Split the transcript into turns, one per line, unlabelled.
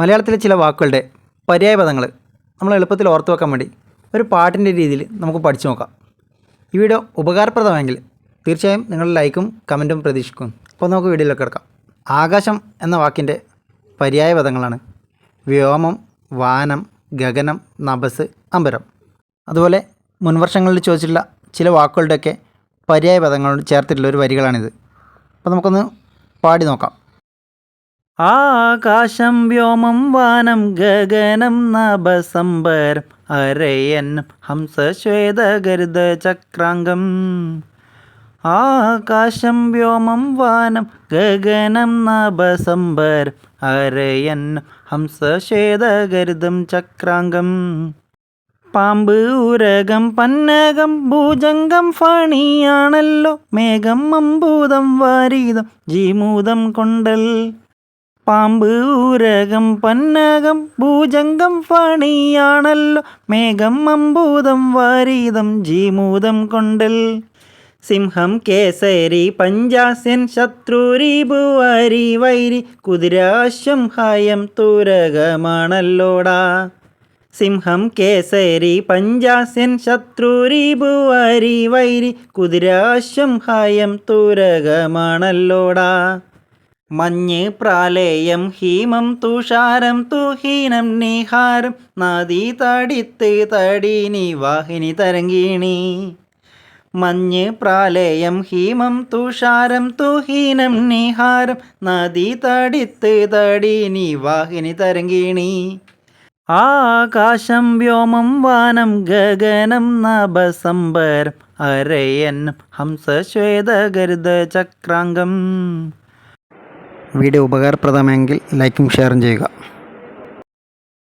മലയാളത്തിലെ ചില വാക്കുകളുടെ പര്യായ പദങ്ങൾ നമ്മൾ എളുപ്പത്തിൽ ഓർത്തു വെക്കാൻ വേണ്ടി ഒരു പാട്ടിന്റെ രീതിയിൽ നമുക്ക് പഠിച്ചു നോക്കാം. ഈ വീഡിയോ ഉപകാരപ്രദമെങ്കിൽ തീർച്ചയായും നിങ്ങളുടെ ലൈക്കും കമന്റും പ്രതീക്ഷിക്കും. അപ്പോൾ നമുക്ക് വീഡിയോയിലേക്ക് കിടക്കാം. ആകാശം എന്ന വാക്കിന്റെ പര്യായ പദങ്ങളാണ് വ്യോമം വാനം ഗഗനം നബസ് അമ്പരം. അതുപോലെ മുൻവർഷങ്ങളിൽ ചോദിച്ചിട്ടുള്ള ചില വാക്കുകളുടെയൊക്കെ പര്യായ പദങ്ങളോട് ചേർത്തിട്ടുള്ള ഒരു വരികളാണിത്. അപ്പോൾ നമുക്കൊന്ന് പാടി നോക്കാം. ആകാശം വ്യോമം വാനം ഗഗനം നഭസംബരം അരയന്നം ഹംസശ്വേതഗരുദ ചക്രാംഗം ആകാശം വ്യോമം വാനം ഗഗനം നഭസംബരം അരയന്നം ഹംസശ്വേതഗരുദം ചക്രാംഗം. പാമ്പ് ഉരകം പന്നകം ഭൂജംഗം ഫണിയാണല്ലോ മേഘം അമ്പൂതം വാരീതം ജീമൂതം കൊണ്ടൽ. പാമ്പ് ഊരകം പന്നകം ഭൂജംഗം ഫണിയാണല്ലോ മേഘം അമ്പൂതം വാരീതം ജീമൂതം കൊണ്ടൽ. സിംഹം കേസരി പഞ്ചാസ്യൻ ശത്രുരി ഭുവരി വൈരി കുതിരാശ്വം ഹായം തൂരകമാണല്ലോടാ. സിംഹം കേസരി പഞ്ചാസ്യൻ ശത്രുരി ഭുവരി വൈരി കുതിരാശ്വം ഹായം തുരകമാണല്ലോടാ. മഞ്ഞ് പ്രാലേയം ഹീമം തുഷാരം തുഹീനം നിഹാരം നദി തടിത്ത് തടീനി വാഹിനി തരംഗീണി. മഞ്ഞ് പ്രാലേയം ഹീമം തുഷാരം തുഹീനം നിഹാരം നദി തടിത്ത് തടീനി വാഹിനി തരംഗീണി. ആകാശം വ്യോമം വാനം ഗഗനം നഭസംബരം അരയന്നം ഹംസശ്വേതഗരുദ ചക്രാംഗം വീഡിയോ ഉപകാരപ്രദമെങ്കിൽ ലൈക്കും ഷെയറും ചെയ്യുക.